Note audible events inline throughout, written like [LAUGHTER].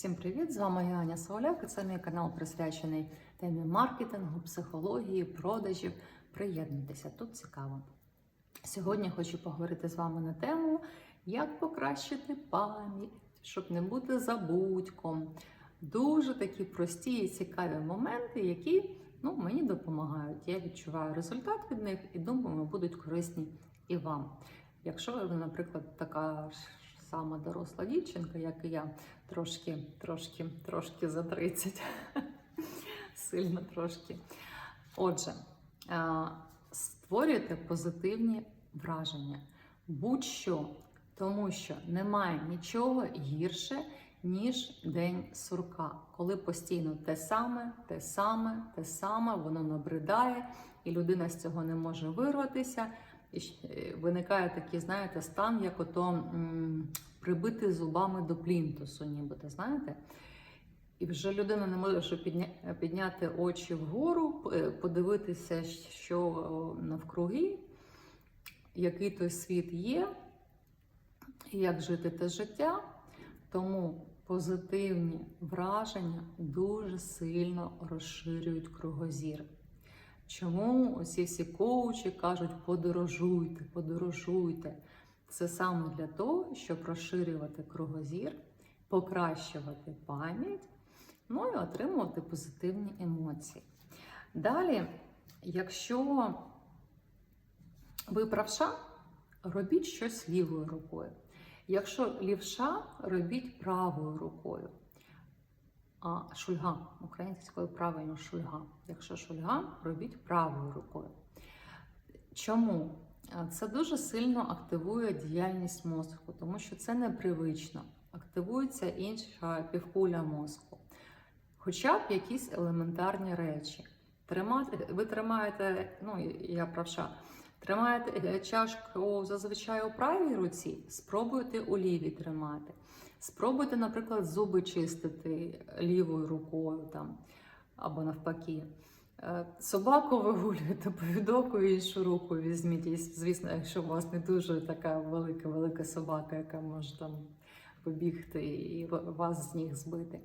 Всім привіт! З вами я Аня Сауляк і це мій канал присвячений темі маркетингу, психології, продажів. Приєднуйтеся, тут цікаво. Сьогодні хочу поговорити з вами на тему, як покращити пам'ять, щоб не бути забудьком. Дуже такі прості і цікаві моменти, які ну, мені допомагають. Я відчуваю результат від них і думаю, будуть корисні і вам. Якщо ви, наприклад, така сама доросла дівчинка, як і я, трошки, трошки, трошки за 30, [LAUGHS] сильно трошки. Отже, створюйте позитивні враження. Будь-що, тому що немає нічого гірше, ніж день сурка, коли постійно те саме, те саме, те саме, воно набридає, і людина з цього не може вирватися. Е, виникає такий, знаєте, стан, як ото прибити зубами до плінтусу, нібито, знаєте? І вже людина не може підня- підняти очі вгору, е, подивитися, що навкруги, який той світ є, як жити те життя. Тому позитивні враження дуже сильно розширюють кругозір. Чому усі всі коучі кажуть подорожуйте, подорожуйте. Це саме для того, щоб розширювати кругозір, покращувати пам'ять, ну і отримувати позитивні емоції. Далі, якщо ви правша, робіть щось лівою рукою. Якщо лівша, робіть правою рукою. А шульга, українською правильно шульга. Якщо шульга, робіть правою рукою. Чому? Це дуже сильно активує діяльність мозку, тому що це непривично. Активується інша півкуля мозку. Хоча б якісь елементарні речі. Тримати, ви тримаєте, ну я правша, тримаєте е, чашку зазвичай у правій руці, спробуйте у лівій тримати. Спробуйте, наприклад, зуби чистити лівою рукою там, або навпаки. Е, Собаку вигулюєте, повідок у іншу руку візьміть. І, звісно, якщо у вас не дуже така велика велика собака, яка може там побігти і вас з ніг збити.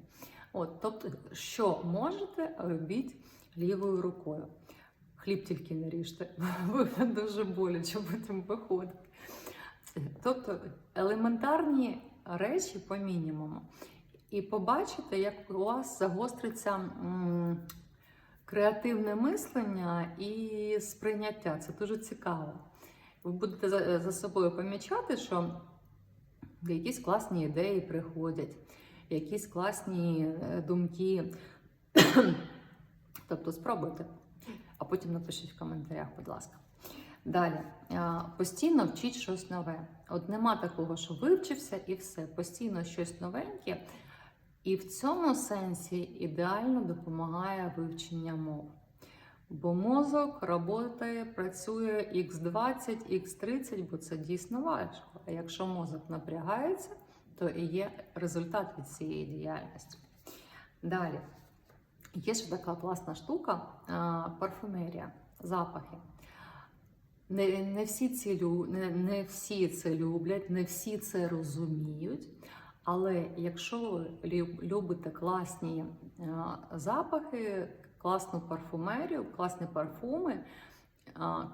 От, тобто, що можете, робіть лівою рукою. Хліб тільки не ріжте, [LAUGHS] бо дуже боляче потім виходить. Тобто елементарні речі по мінімуму. І побачите, як у вас загостриться креативне мислення і сприйняття. Це дуже цікаво. Ви будете за, собою помічати, що якісь класні ідеї приходять, якісь класні е, думки. [COUGHS] тобто спробуйте, а потім напишіть в коментарях, будь ласка. Далі, постійно вчіть щось нове. От нема такого, що вивчився і все. Постійно щось новеньке. І в цьому сенсі ідеально допомагає вивчення мов. Бо мозок працює, працює X20, X30, бо це дійсно важко. А якщо мозок напрягається, то і є результат від цієї діяльності. Далі, є ще така класна штука парфумерія, запахи. Не, не, всі ці, не, не всі це люблять, не всі це розуміють. Але якщо ви любите класні е, запахи, класну парфумерію, класні парфуми, е,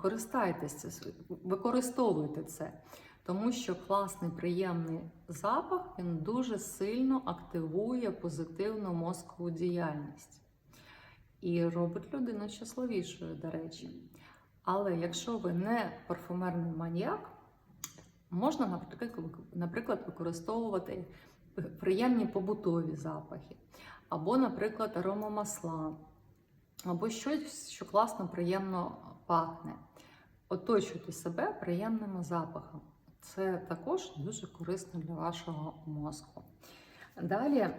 користайтеся, використовуйте це. Тому що класний приємний запах він дуже сильно активує позитивну мозкову діяльність і робить людину щасливішою, до речі. Але якщо ви не парфумерний маніяк, можна, наприклад, використовувати приємні побутові запахи, або, наприклад, аромамасла, або щось, що класно, приємно пахне. Оточуйте себе приємними запахами. Це також дуже корисно для вашого мозку. Далі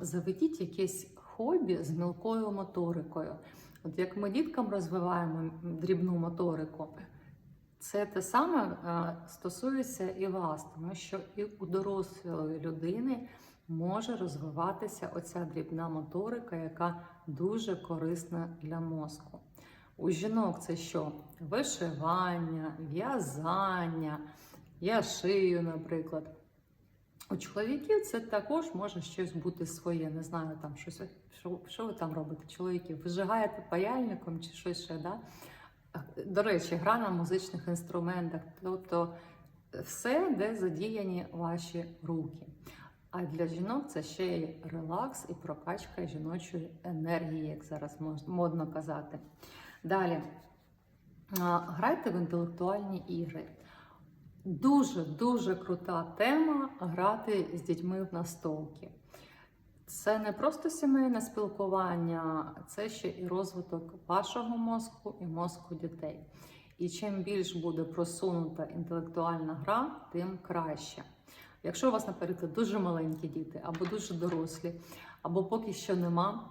заведіть якесь хобі з мілкою моторикою. От як ми діткам розвиваємо дрібну моторику, це те саме е, стосується і вас, тому що і у дорослої людини може розвиватися оця дрібна моторика, яка дуже корисна для мозку. У жінок це що? Вишивання, в'язання, я шию, наприклад. У чоловіків це також може щось бути своє. Не знаю, там щось. Що, що ви там робите, чоловіки? Вижигаєте паяльником чи щось ще, да? До речі, гра на музичних інструментах, тобто все, де задіяні ваші руки. А для жінок це ще й релакс і прокачка жіночої енергії, як зараз модно казати. Далі грайте в інтелектуальні ігри. Дуже дуже крута тема грати з дітьми в настолки. Це не просто сімейне спілкування, це ще і розвиток вашого мозку і мозку дітей. І чим більш буде просунута інтелектуальна гра, тим краще. Якщо у вас, наприклад, дуже маленькі діти, або дуже дорослі, або поки що нема,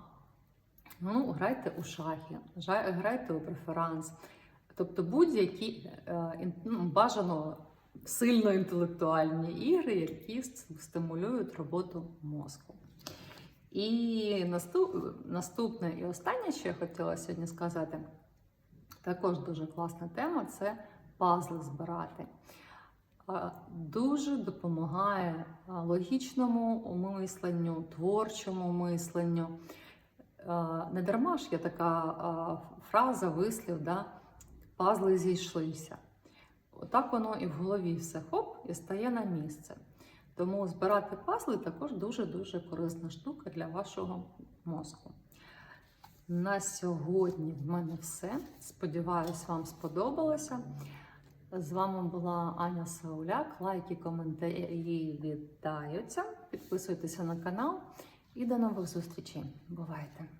ну грайте у шахи, грайте у преферанс. Тобто будь-які е, ну, бажано сильно інтелектуальні ігри, які стимулюють роботу мозку. І наступ, наступне і останнє, що я хотіла сьогодні сказати, також дуже класна тема це пазли збирати. Дуже допомагає логічному мисленню, творчому мисленню. Не дарма ж є така фраза, вислів, да? пазли зійшлися. Отак воно і в голові все хоп і стає на місце. Тому збирати пазли також дуже-дуже корисна штука для вашого мозку. На сьогодні в мене все. Сподіваюсь, вам сподобалося. З вами була Аня Сауляк. Лайки, коментарі вітаються. Підписуйтеся на канал і до нових зустрічей. Бувайте!